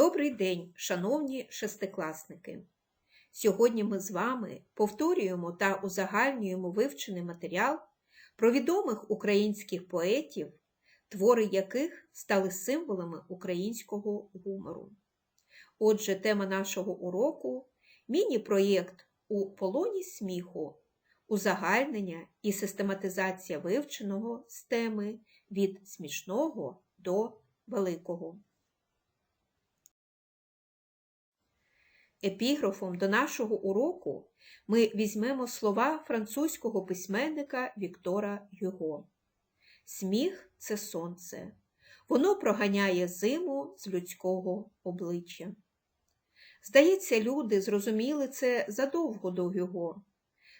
Добрий день, шановні шестикласники! Сьогодні ми з вами повторюємо та узагальнюємо вивчений матеріал про відомих українських поетів, твори яких стали символами українського гумору. Отже, тема нашого уроку міні-проєкт у полоні сміху, узагальнення і систематизація вивченого з теми від смішного до великого. Епіграфом до нашого уроку ми візьмемо слова французького письменника Віктора Юго. Сміх це сонце. Воно проганяє зиму з людського обличчя. Здається, люди зрозуміли це задовго до Юго.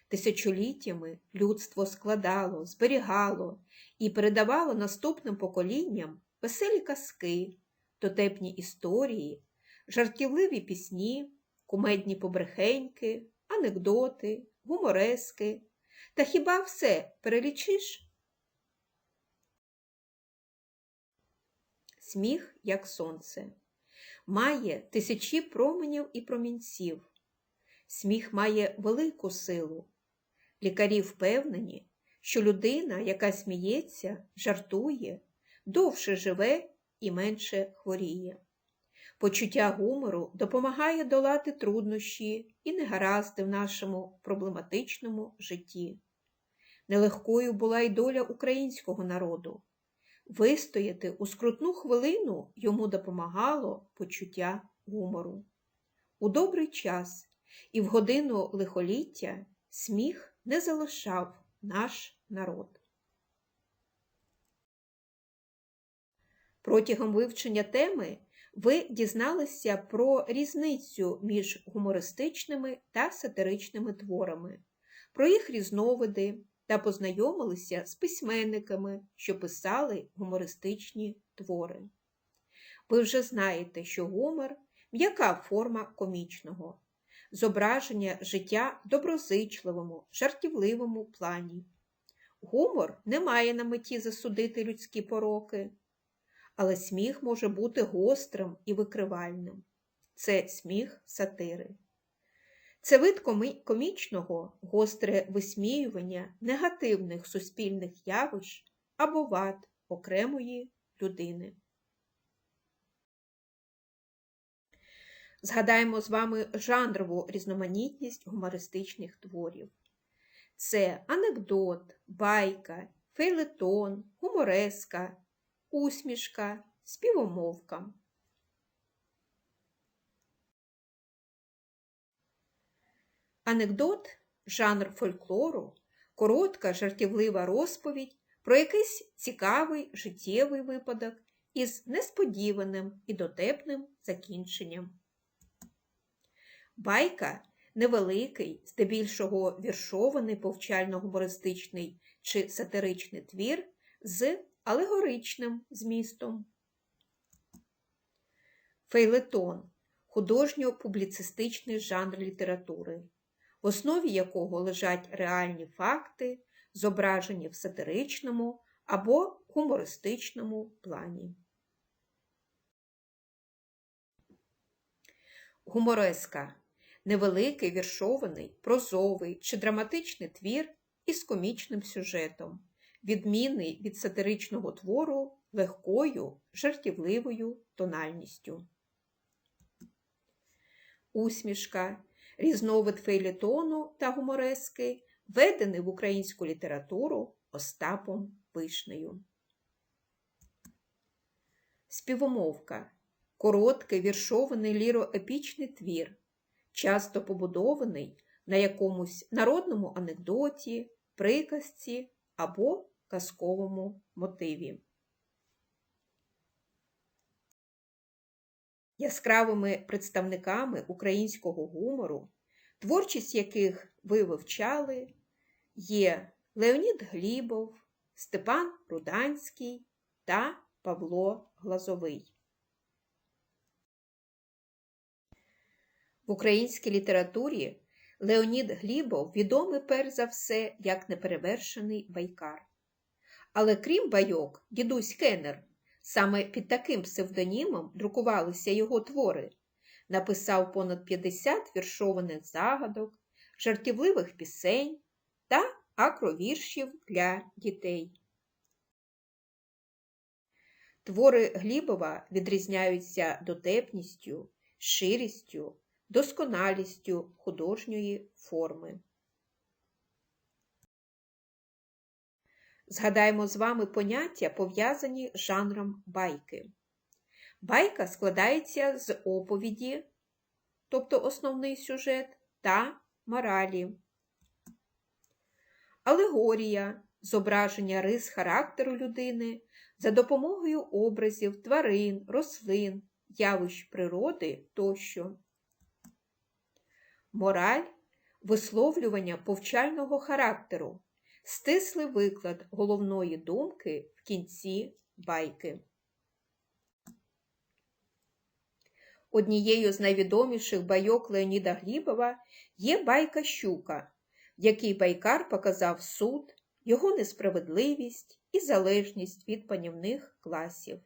Тисячоліттями людство складало, зберігало і передавало наступним поколінням веселі казки, дотепні історії, жартівливі пісні кумедні побрехеньки, анекдоти, гуморески. Та хіба все перелічиш? Сміх, як сонце, має тисячі променів і промінців. Сміх має велику силу. Лікарі впевнені, що людина, яка сміється, жартує, довше живе і менше хворіє. Почуття гумору допомагає долати труднощі і негаразди в нашому проблематичному житті. Нелегкою була й доля українського народу. Вистояти у скрутну хвилину йому допомагало почуття гумору. У добрий час і в годину лихоліття сміх не залишав наш народ. Протягом вивчення теми ви дізналися про різницю між гумористичними та сатиричними творами, про їх різновиди та познайомилися з письменниками, що писали гумористичні твори. Ви вже знаєте, що гумор м'яка форма комічного, зображення життя в доброзичливому, жартівливому плані. Гумор не має на меті засудити людські пороки але сміх може бути гострим і викривальним. Це сміх сатири. Це вид комічного, гостре висміювання негативних суспільних явищ або вад окремої людини. Згадаємо з вами жанрову різноманітність гумористичних творів. Це анекдот, байка, фейлетон, гумореска, усмішка, співомовка. Анекдот жанр фольклору, коротка жартівлива розповідь про якийсь цікавий життєвий випадок із несподіваним і дотепним закінченням. Байка невеликий, здебільшого віршований повчально-гумористичний чи сатиричний твір з алегоричним змістом. Фейлетон художньо-публіцистичний жанр літератури, в основі якого лежать реальні факти, зображені в сатиричному або гумористичному плані. Гумореска невеликий віршований, прозовий чи драматичний твір із комічним сюжетом відмінний від сатиричного твору легкою, жартівливою тональністю. Усмішка, різновид фейлетону та гуморески, введений в українську літературу Остапом Вишнею. Співомовка короткий віршований ліроепічний твір, часто побудований на якомусь народному анекдоті, приказці або казковому мотиві. Яскравими представниками українського гумору, творчість яких ви вивчали, є Леонід Глібов, Степан Руданський та Павло Глазовий. В українській літературі Леонід Глібов відомий перш за все як неперевершений байкар. Але крім байок, дідусь Кеннер Саме під таким псевдонімом друкувалися його твори. Написав понад 50 віршованих загадок, жартівливих пісень та акровіршів для дітей. Твори Глібова відрізняються дотепністю, ширістю, досконалістю художньої форми. Згадаємо з вами поняття, пов'язані з жанром байки. Байка складається з оповіді, тобто основний сюжет, та моралі. Алегорія зображення рис характеру людини за допомогою образів тварин, рослин, явищ природи тощо. Мораль висловлювання повчального характеру, стислий виклад головної думки в кінці байки. Однією з найвідоміших байок Леоніда Глібова є байка Щука, в якій байкар показав суд, його несправедливість і залежність від панівних класів.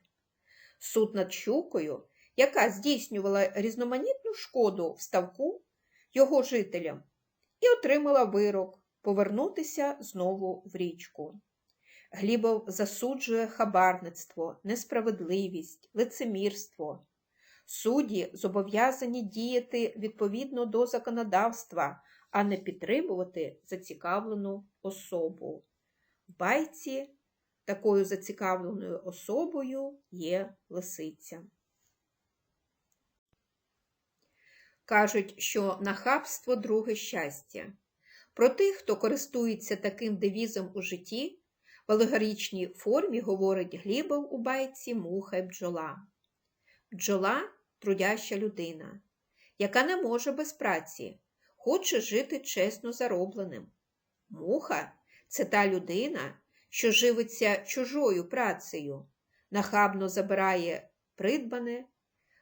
Суд над щукою, яка здійснювала різноманітну шкоду в ставку його жителям, і отримала вирок повернутися знову в річку. Глібов засуджує хабарництво, несправедливість, лицемірство. Судді зобов'язані діяти відповідно до законодавства, а не підтримувати зацікавлену особу. В байці такою зацікавленою особою є лисиця. Кажуть, що нахабство друге щастя. Про тих, хто користується таким девізом у житті, в алегоричній формі говорить Глібов у байці муха й бджола. Бджола трудяща людина, яка не може без праці, хоче жити чесно заробленим. Муха це та людина, що живиться чужою працею, нахабно забирає придбане,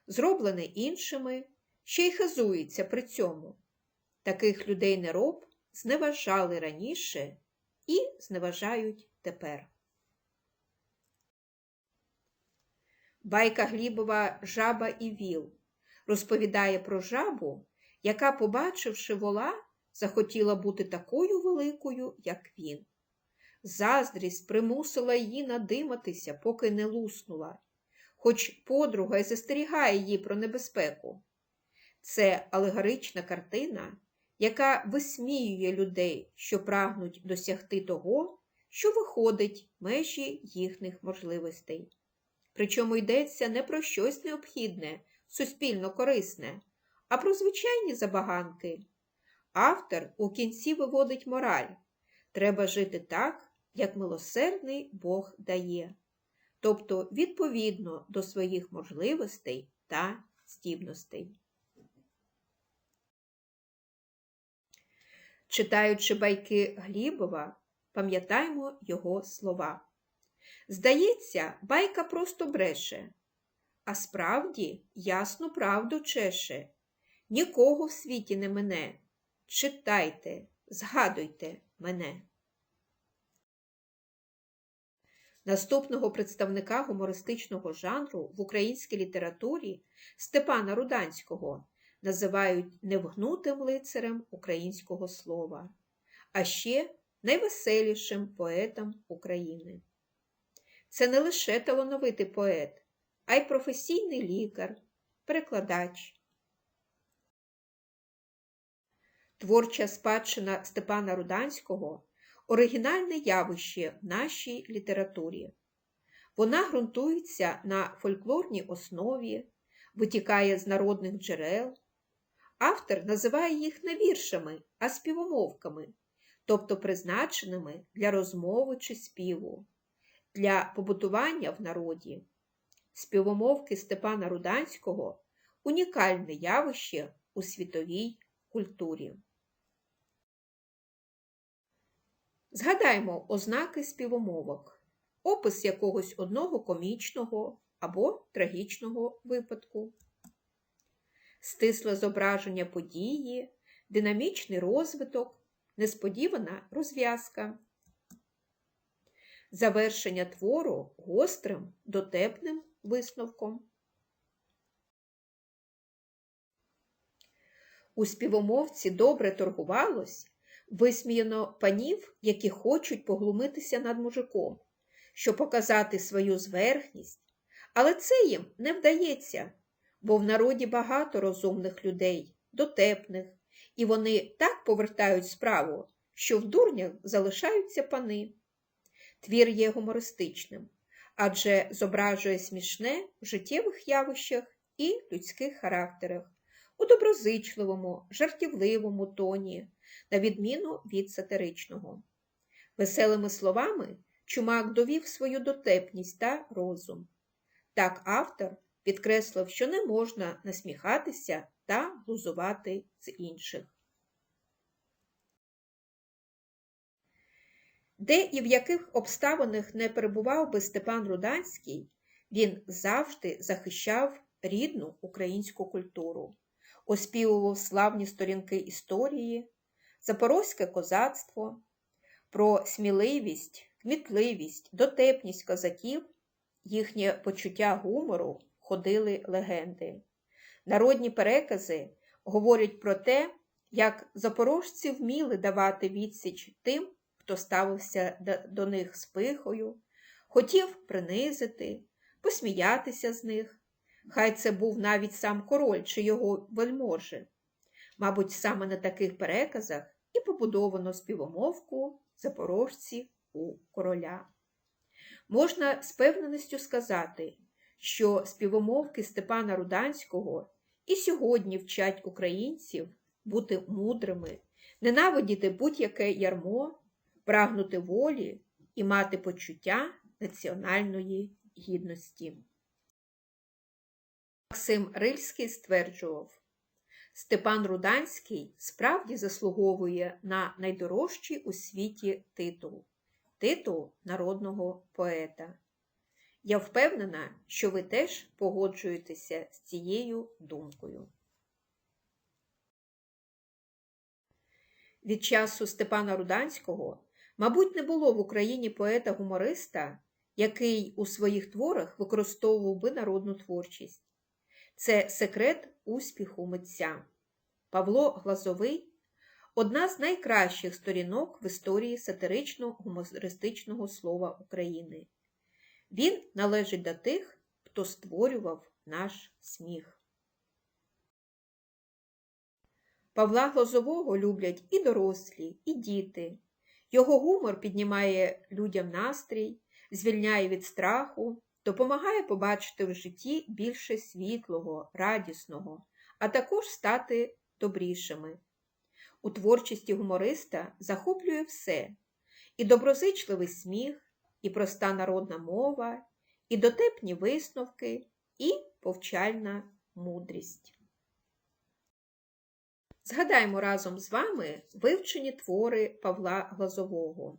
зроблене іншими, ще й хизується при цьому. Таких людей не роб зневажали раніше і зневажають тепер. Байка Глібова Жаба і Віл розповідає про жабу, яка, побачивши вола, захотіла бути такою великою, як він. Заздрість примусила її надиматися, поки не луснула, хоч подруга й застерігає її про небезпеку. Це алегорична картина, яка висміює людей, що прагнуть досягти того, що виходить межі їхніх можливостей. Причому йдеться не про щось необхідне, суспільно корисне, а про звичайні забаганки. Автор у кінці виводить мораль треба жити так, як милосердний Бог дає, тобто відповідно до своїх можливостей та здібностей. Читаючи байки Глібова, пам'ятаємо його слова. Здається, байка просто бреше, а справді ясну правду чеше. Нікого в світі не мене. Читайте, згадуйте мене. Наступного представника гумористичного жанру в українській літературі Степана Руданського називають невгнутим лицарем українського слова, а ще найвеселішим поетом України. Це не лише талановитий поет, а й професійний лікар, перекладач. Творча спадщина Степана Руданського оригінальне явище в нашій літературі. Вона ґрунтується на фольклорній основі, витікає з народних джерел. Автор називає їх не віршами, а співомовками, тобто призначеними для розмови чи співу, для побутування в народі. Співомовки Степана Руданського унікальне явище у світовій культурі. Згадаймо ознаки співомовок, опис якогось одного комічного або трагічного випадку, стисле зображення події, динамічний розвиток, несподівана розв'язка. завершення твору гострим, дотепним висновком. У співомовці добре торгувалось, висміяно панів, які хочуть поглумитися над мужиком, щоб показати свою зверхність, але це їм не вдається, бо в народі багато розумних людей, дотепних, і вони так повертають справу, що в дурнях залишаються пани. Твір є гумористичним, адже зображує смішне в життєвих явищах і людських характерах, у доброзичливому, жартівливому тоні, на відміну від сатиричного. Веселими словами чумак довів свою дотепність та розум. Так автор підкреслив, що не можна насміхатися та глузувати з інших. Де і в яких обставинах не перебував би Степан Руданський, він завжди захищав рідну українську культуру, оспівував славні сторінки історії, запорозьке козацтво, про сміливість, кмітливість, дотепність козаків, їхнє почуття гумору ходили легенди. Народні перекази говорять про те, як запорожці вміли давати відсіч тим, хто ставився до них з пихою, хотів принизити, посміятися з них. Хай це був навіть сам король чи його вельможі. Мабуть, саме на таких переказах і побудовано співомовку запорожці у короля. Можна з певненістю сказати, що співомовки Степана Руданського і сьогодні вчать українців бути мудрими, ненавидіти будь-яке ярмо, прагнути волі і мати почуття національної гідності. Максим Рильський стверджував, Степан Руданський справді заслуговує на найдорожчий у світі титул титул народного поета. Я впевнена, що ви теж погоджуєтеся з цією думкою. Від часу Степана Руданського, мабуть, не було в Україні поета-гумориста, який у своїх творах використовував би народну творчість. Це секрет успіху митця. Павло Глазовий одна з найкращих сторінок в історії сатирично-гумористичного слова України. Він належить до тих, хто створював наш сміх. Павла Глазового люблять і дорослі, і діти. Його гумор піднімає людям настрій, звільняє від страху, допомагає побачити в житті більше світлого, радісного, а також стати добрішими. У творчості гумориста захоплює все і доброзичливий сміх, і проста народна мова, і дотепні висновки, і повчальна мудрість. Згадаймо разом з вами вивчені твори Павла Глазового.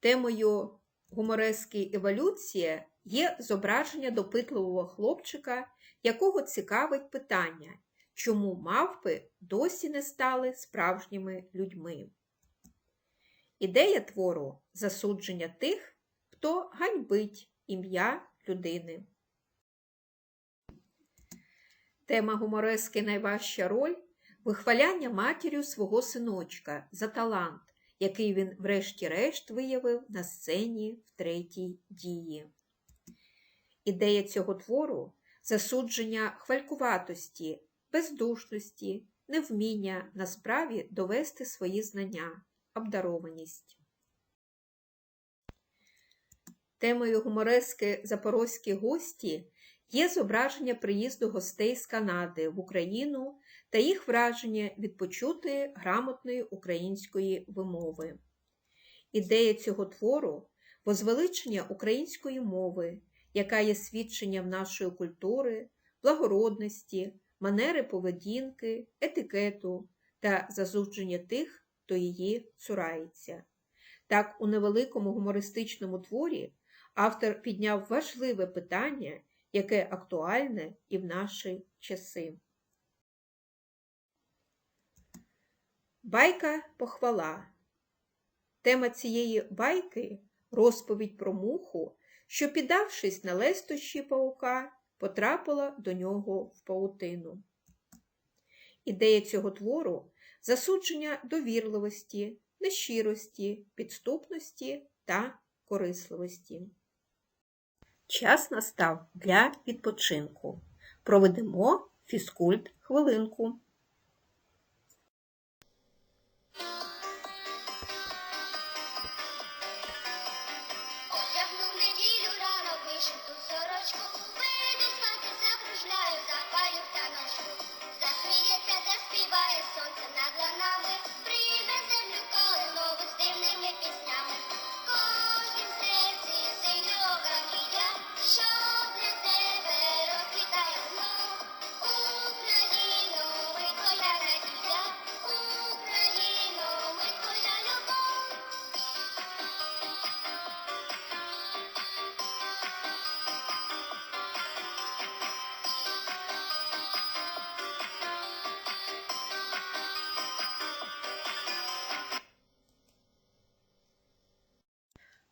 Темою гуморески еволюція є зображення допитливого хлопчика, якого цікавить питання, чому мавпи досі не стали справжніми людьми. Ідея твору засудження тих, хто ганьбить ім'я людини. Тема гуморески найважча роль вихваляння матір'ю свого синочка за талант, який він, врешті-решт, виявив на сцені в третій дії. Ідея цього твору засудження хвалькуватості, бездушності, невміння на справі довести свої знання, обдарованість. Темою гуморески Запорозькі гості є зображення приїзду гостей з Канади в Україну та їх враження від почутої грамотної української вимови. Ідея цього твору возвеличення української мови, яка є свідченням нашої культури, благородності, манери поведінки, етикету та зазудження тих, хто її цурається. Так, у невеликому гумористичному творі автор підняв важливе питання, яке актуальне і в наші часи. Байка похвала. Тема цієї байки розповідь про муху, що, піддавшись на лестощі паука, потрапила до нього в паутину. Ідея цього твору засудження довірливості, нещирості, підступності та корисливості. Час настав для відпочинку. Проведемо фізкульт хвилинку. Одягну в неділю рано вишиту сорочку, вийду з хати, закружляю,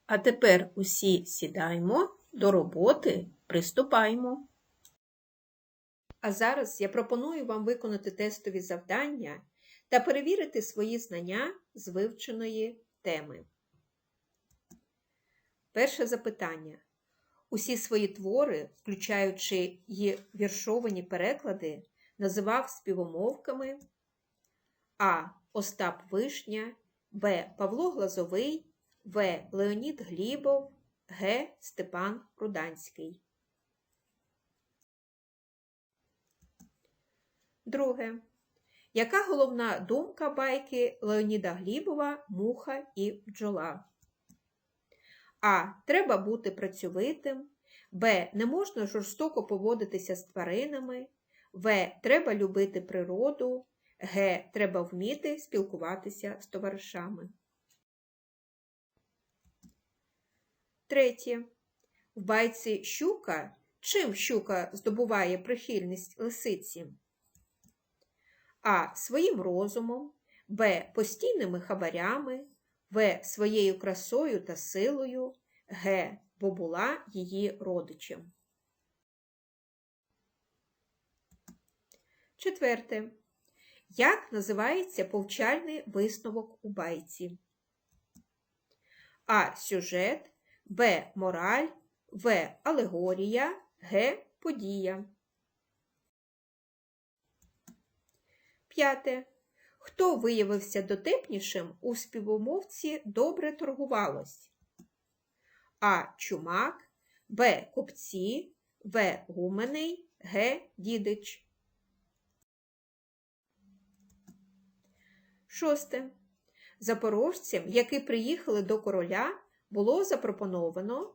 А тепер усі сідаємо, до роботи приступаємо. А зараз я пропоную вам виконати тестові завдання та перевірити свої знання з вивченої теми. Перше запитання. Усі свої твори, включаючи й віршовані переклади, називав співомовками А. Остап Вишня, Б. Павло Глазовий, В. Леонід Глібов, Г. Степан Руданський. Друге. Яка головна думка байки Леоніда Глібова Муха і бджола? А. Треба бути працьовитим. Б. Не можна жорстоко поводитися з тваринами. В. Треба любити природу. Г. Треба вміти спілкуватися з товаришами. Третє. В байці щука. Чим щука здобуває прихильність лисиці? А. Своїм розумом, Б. Постійними хабарями, В. Своєю красою та силою, Г. Бо була її родичем. Четверте. Як називається повчальний висновок у байці? А. Сюжет, Б. Мораль, В. Алегорія, Г. Подія. П'яте. Хто виявився дотепнішим у співомовці добре торгувалось? А. Чумак, Б. Купці, В. Гуменей, Г. Дідич. Шосте. Запорожцям, які приїхали до короля, було запропоновано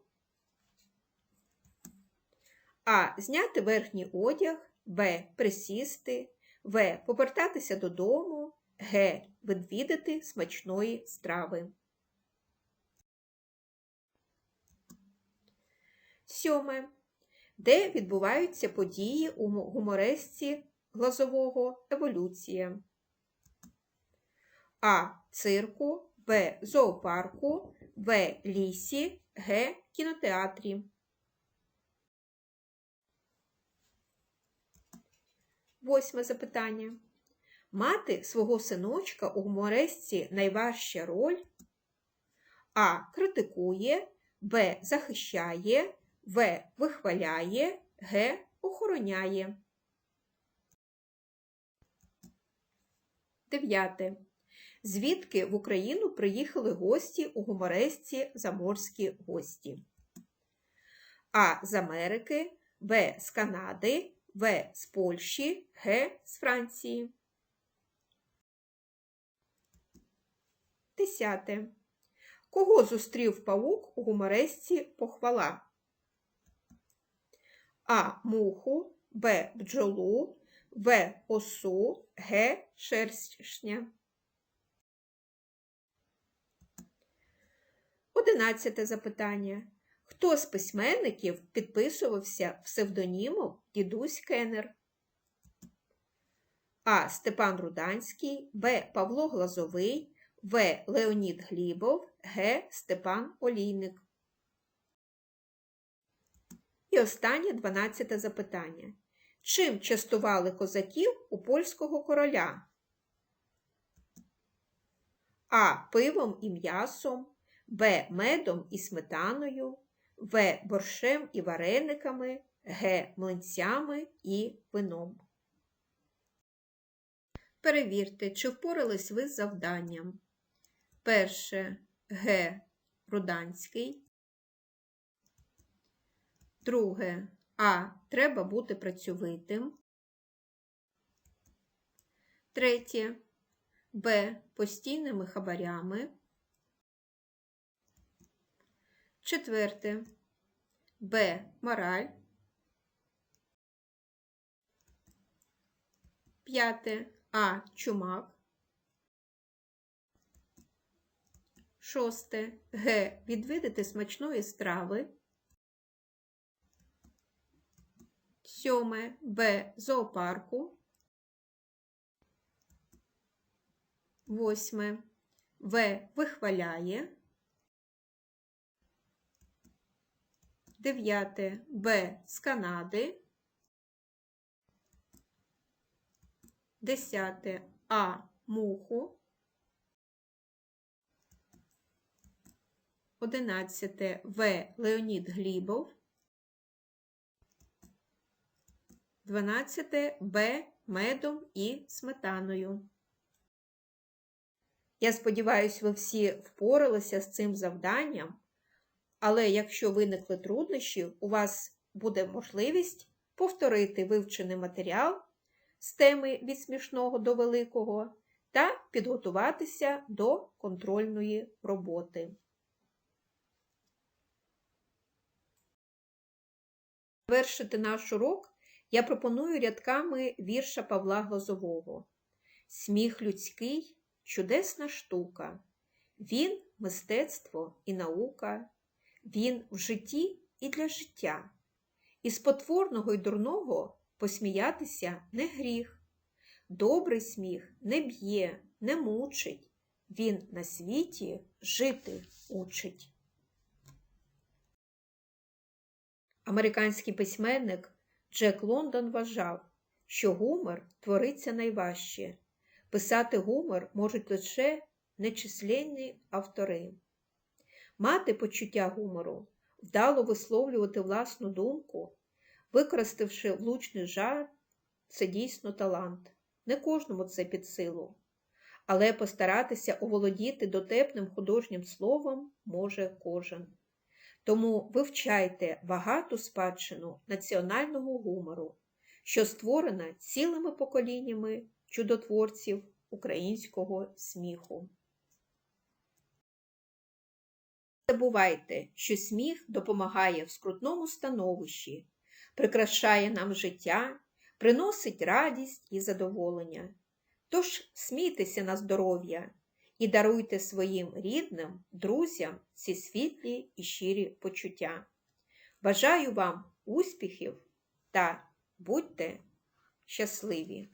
А. Зняти верхній одяг, Б. Присісти, В. Повертатися додому, Г. Відвідати смачної страви. Сьоме. Де відбуваються події у гуморесці глазового еволюція? А. Цирку, Б. Зоопарку, В. Лісі, Г. Кінотеатрі. Восьме запитання. Мати свого синочка у гуморесці найважча роль А. Критикує, Б. Захищає, В. Вихваляє, Г. Охороняє. Дев'яте. Звідки в Україну приїхали гості у гуморесці Заморські гості? А. З Америки, Б. З Канади, В. З Польщі, Г. З Франції. Десяте. Кого зустрів павук у гуморесці похвала? А. Муху, Б. Бджолу, В. Осу, Г. Шершня. Одинадцяте запитання. Хто з письменників підписувався псевдонімом Дідусь Кеннер? А. Степан Руданський, Б. Павло Глазовий, В. Леонід Глібов, Г. Степан Олійник. І останнє дванадцяте запитання. Чим частували козаків у польського короля? А. Пивом і м'ясом, Б. Медом і сметаною, В. Борщем і варениками, Г. Млинцями і вином. Перевірте, чи впорались ви з завданням. Перше Г. Руданський. Друге А. Треба бути працьовитим. Третє Б. Постійними хабарями. Четверте Б. Мораль. П'яте А. Чумак. Шосте Г. Відвідати смачної страви. Сьоме Б. Зоопарку. Восьме В. Вихваляє. Дев'яте Б. З Канади. Десяте А. Муху. Одинадцяте В. Леонід Глібов. Дванадцяте Б. Медом і сметаною. Я сподіваюся, ви всі впоралися з цим завданням, але якщо виникли труднощі, у вас буде можливість повторити вивчений матеріал з теми від смішного до великого та підготуватися до контрольної роботи. Завершити наш урок я пропоную рядками вірша Павла Глазового. Сміх людський чудесна штука. Він мистецтво і наука, він в житті і для життя. Із потворного й дурного посміятися не гріх. Добрий сміх не б'є, не мучить, він на світі жити учить. Американський письменник Джек Лондон вважав, що гумор твориться найважче. Писати гумор можуть лише нечисленні автори. Мати почуття гумору, вдало висловлювати власну думку, використавши влучний жарт, це дійсно талант. Не кожному це під силу. Але постаратися оволодіти дотепним художнім словом може кожен. Тому вивчайте багату спадщину національного гумору, що створена цілими поколіннями чудотворців українського сміху. Забувайте, що сміх допомагає в скрутному становищі, прикрашає нам життя, приносить радість і задоволення. Тож смійтеся на здоров'я і даруйте своїм рідним, друзям ці світлі і щирі почуття. Бажаю вам успіхів та будьте щасливі!